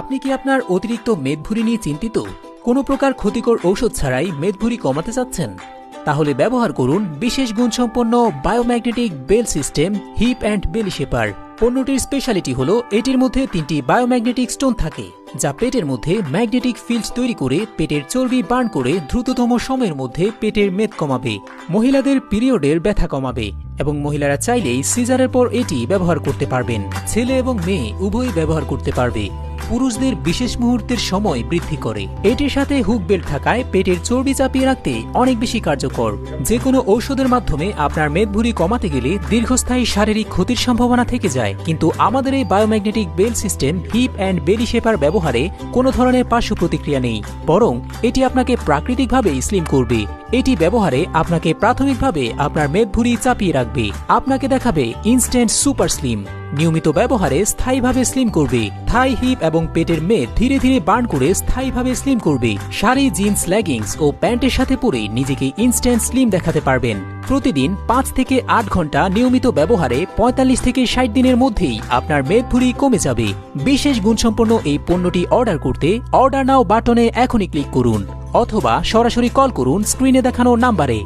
আপনি কি আপনার অতিরিক্ত মেদভুরি নিয়ে চিন্তিত? কোনো প্রকার ক্ষতিকর ঔষধ ছাড়াই মেদভুরি কমাতে চাচ্ছেন? তাহলে ব্যবহার করুন বিশেষ গুণসম্পন্ন biomagnetic belt system hip and belly shaper. পণ্যটির স্পেশালিটি হল এটির মধ্যে তিনটি বায়োম্যাগনেটিক স্টোন থাকে, যা পেটের মধ্যে ম্যাগনেটিক ফিল্ড তৈরি করে পেটের চর্বি বার্ন করে দ্রুততম সময়ের মধ্যে পেটের মেদ কমাবে, মহিলাদের পিরিয়ডের ব্যথা কমাবে এবং মহিলারা চাইলেই সিজারের পর এটি ব্যবহার করতে পারবেন। ছেলে এবং মেয়ে উভয়ই ব্যবহার করতে পারবে। পুরুষদের বিশেষ মুহূর্তের সময় বৃদ্ধি করে। এটির সাথে হুক বেল্ট থাকায় পেটের চর্বি চাপিয়ে রাখতে অনেক বেশি কার্যকর। যে কোনো ঔষধের মাধ্যমে আপনার মেদভুরি কমাতে গেলে দীর্ঘস্থায়ী শারীরিক ক্ষতির সম্ভাবনা থেকে যায়। কিন্তু আমাদের এই biomagnetic belt system hip and belly shaper ব্যবহারে কোনো ধরনের পার্শ্ব প্রতিক্রিয়া নেই। বরং এটি আপনাকে প্রাকৃতিকভাবেই স্লিম করবে। এটি ব্যবহারে আপনাকে প্রাথমিকভাবে আপনার মেদভুরি চাপিয়ে রাখবে। আপনাকে দেখাবে ইনস্ট্যান্ট সুপার স্লিম। নিয়মিত ব্যবহারে স্থায়ীভাবে স্লিম করবে। থাই হিপ এবং পেটের মেদ ধীরে ধীরে বার্ন করে স্থায়ীভাবে স্লিম করবে। শাড়ি জিন্স, লেগিংস ও প্যান্টের সাথে পরে নিজেকে ইনস্ট্যান্ট স্লিম দেখাতে পারবেন। প্রতিদিন পাঁচ থেকে আট ঘণ্টা নিয়মিত ব্যবহারে পঁয়তাল্লিশ থেকে ষাট দিনের মধ্যেই আপনার মেদভুরি কমে যাবে। বিশেষ গুণসম্পন্ন এই পণ্যটি অর্ডার করতে অর্ডার নাও বাটনে এখনই ক্লিক করুন অথবা সরাসরি কল করুন স্ক্রিনে দেখানো নাম্বারে।